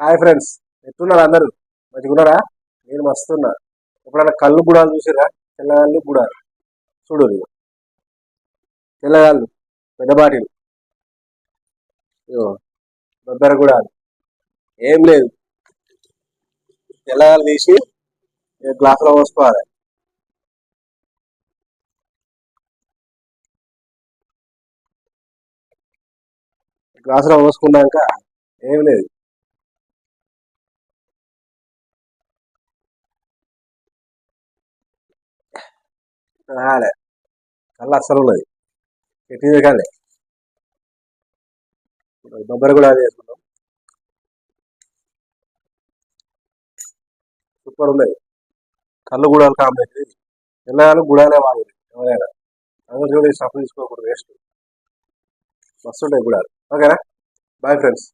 Hi friends ఎట్టున్నారు అందరూ? మంచిగున్నారా? నేను మస్తున్నా. ఎప్పుడైనా కళ్ళు గుడాలు చూసిరా తెల్లగాళ్ళు గుడాలు. చూడు ఇదిగో. తెల్లగాళ్ళు పెద్దబాటిలు బొబ్బెర గుడాలు. ఏం లేదు. తెల్లగాళ్ళు తీసి గ్లాసులో పోసుకోవాలి. గ్లాసులో పోసుకున్నాక ఏం లేదు. రాలే కళ్ళు అస్సలు ఉన్నది ఎట్టి కానీ. బొబ్బర కూడా వేసుకున్నాం సూపర్ ఉన్నది కళ్ళు గుడాలు కాంబినేషన్ తెల్లగాలు గుడాలే బాగుంది. ఎవరైనా. అందరూ కూడా స్టఫ్ తీసుకోకూడదు వేస్ట్. మస్తు ఉంటాయి గుడాలు. ఓకేనా? Bye friends.